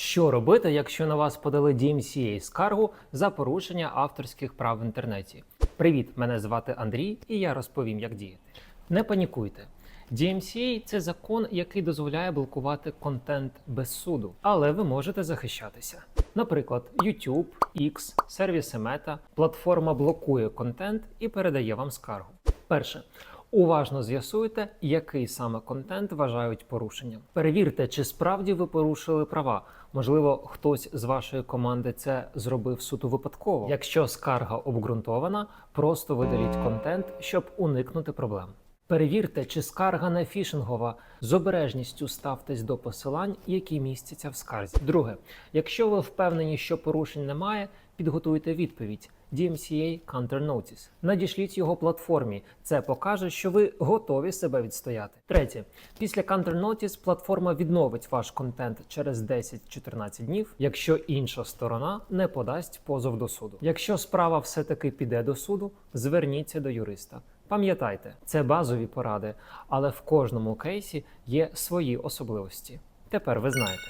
Що робити, якщо на вас подали DMCA скаргу за порушення авторських прав в інтернеті? Привіт, мене звати Андрій, і я розповім, як діяти. Не панікуйте. DMCA – це закон, який дозволяє блокувати контент без суду, але ви можете захищатися. Наприклад, YouTube, X, сервіси Meta, платформа блокує контент і передає вам скаргу. Перше. Уважно з'ясуйте, який саме контент вважають порушенням. Перевірте, чи справді ви порушили права. Можливо, хтось з вашої команди це зробив суто випадково. Якщо скарга обґрунтована, просто видаліть контент, щоб уникнути проблем. Перевірте, чи скарга не фішингова. З обережністю ставтесь до посилань, які містяться в скарзі. Друге, якщо ви впевнені, що порушень немає, підготуйте відповідь. DMCA Counter Notice. Надішліть його платформі. Це покаже, що ви готові себе відстояти. Третє, після Counter Notice платформа відновить ваш контент через 10-14 днів, якщо інша сторона не подасть позов до суду. Якщо справа все-таки піде до суду, зверніться до юриста. Пам'ятайте, це базові поради, але в кожному кейсі є свої особливості. Тепер ви знаєте.